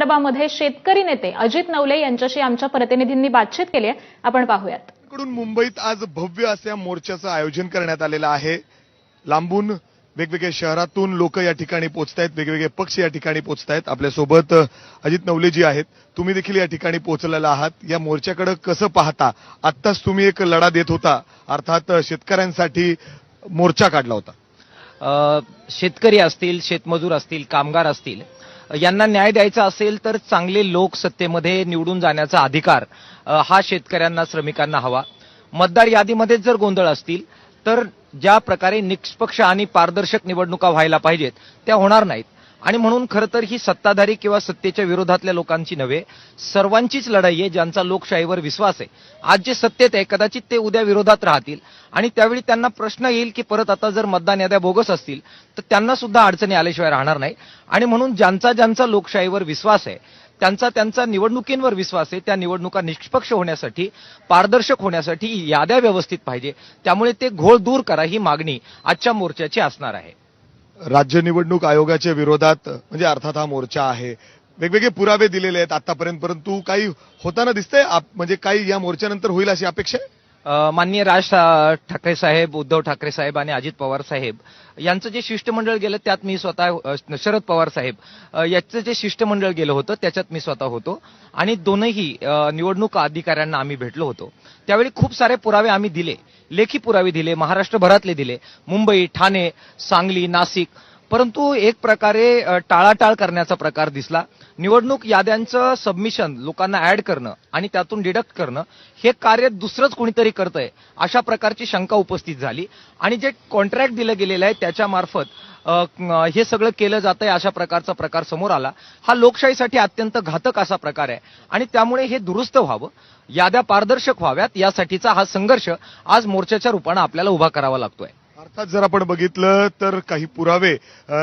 विदर्भामध्ये शेतकरी नेते अजित नवले यांच्याशी आमच्या प्रतिनिधींनी बातचीत केली आहे. आपण पाहूयात. कडून मुंबईत आज भव्य अशा मोर्चाचं आयोजन करण्यात आलेलं आहे. लांबून वेगवेगळ्या शहरातून लोक या ठिकाणी पोहोचतायत वेगवेगळे पक्ष या ठिकाणी पोहोचतायत. आपल्यासोबत अजित नवलेजी आहेत तुम्ही देखील या ठिकाणी पोहोचलेला आहात. या मोर्चाकडे कसं पाहता? आत्ताच तुम्ही एक लढा देत होता अर्थात शेतकऱ्यांसाठी मोर्चा काढला होता. शेतकरी असतील शेतमजूर असतील कामगार असतील यांना न्याय द्यायचा असेल तर चांगले लोक सत्तेमध्ये निवडून जाण्याचा अधिकार हा शेतकऱ्यांना श्रमिकांना हवा. मतदार यादीमध्येच जर गोंधळ असतील तर ज्या प्रकारे निष्पक्ष आणि पारदर्शक निवडणुका व्हायला पाहिजेत त्या होणार नाहीत. आणि म्हणून खरं तर ही सत्ताधारी किंवा सत्तेच्या विरोधातल्या लोकांची नव्हे सर्वांचीच लढाई आहे ज्यांचा लोकशाहीवर विश्वास आहे. आज जे सत्तेत आहे कदाचित ते उद्या विरोधात राहतील आणि त्यावेळी त्यांना प्रश्न येईल की परत आता जर मतदान याद्या बोगस असतील तर त्यांना सुद्धा अडचणी आल्याशिवाय राहणार नाही. आणि म्हणून ज्यांचा ज्यांचा लोकशाहीवर विश्वास आहे त्यांचा त्यांचा निवडणुकींवर विश्वास आहे त्या निवडणुका निष्पक्ष होण्यासाठी पारदर्शक होण्यासाठी याद्या व्यवस्थित पाहिजे. त्यामुळे ते घोळ दूर करा ही मागणी आजच्या मोर्चाची असणार आहे. राज्य निवडणूक आयोगाच्या विरोधात म्हणजे अर्थात हा मोर्चा आहे वेगवेगळे पुरावे दिलेले आहेत आतापर्यंत परंतु काही होताना दिसतंय आप- म्हणजे काही या मोर्चानंतर होईल अशी अपेक्षा आहे? माननीय राज ठाकरे साहेब उद्धव ठाकरे साहेब आणि अजित पवार साहेब यांचं जे शिष्टमंडळ गेलं त्यात मी स्वतः शरद पवार साहेब याचं जे शिष्टमंडळ गेलं होतं त्याच्यात मी स्वतः होतो. आणि दोनही निवडणूक अधिकाऱ्यांना आम्ही भेटलो होतो. त्यावेळी खूप सारे पुरावे आम्ही दिले. लेखी पुरावे दिले महाराष्ट्रभरातले दिले. मुंबई ठाणे सांगली नाशिक. परंतु एक प्रकारे टाळाटाळ करण्याचा प्रकार दिसला. निवडणूक याद्यांचं सबमिशन लोकांना ऍड करणं आणि त्यातून डिडक्ट करणं हे कार्य दुसरंच कोणीतरी करतंय अशा प्रकारची शंका उपस्थित झाली. आणि जे कॉन्ट्रॅक्ट दिलं गेलेलं आहे त्याच्यामार्फत हे सगळं केलं जातंय अशा प्रकारचा प्रकार समोर आला. हा लोकशाहीसाठी अत्यंत घातक असा प्रकार आहे. आणि त्यामुळे हे दुरुस्त व्हावं याद्या पारदर्शक व्हाव्यात यासाठीचा हा संघर्ष आज मोर्चाच्या रूपानं आपल्याला उभा करावा लागतोय. अर्थात जर आपण बघितलं तर काही पुरावे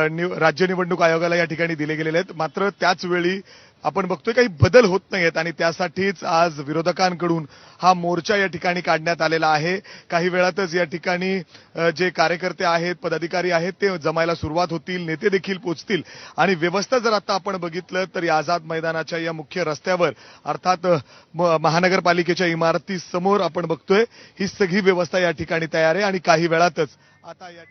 निव- राज्य निवडणूक आयोगाला या ठिकाणी दिले गेलेले आहेत. मात्र त्याच वेळी आपण बघतोय काही बदल होत नाहीत आणि त्यासाठीच आज विरोधकांकडून हा मोर्चा या ठिकाणी काढण्यात आलेला आहे. काही वेळातच या ठिकाणी जे कार्यकर्ते आहेत पदाधिकारी आहेत ते जमायला सुरुवात होतील नेते देखील पोचतील. आणि व्यवस्था जर आता आपण बघितलं तर या आझाद मैदानाच्या या मुख्य रस्त्यावर अर्थात म- महानगरपालिकेच्या इमारती समोर आपण बघतोय ही सगळी व्यवस्था या ठिकाणी तयार आहे. आणि काही वेळातच आता या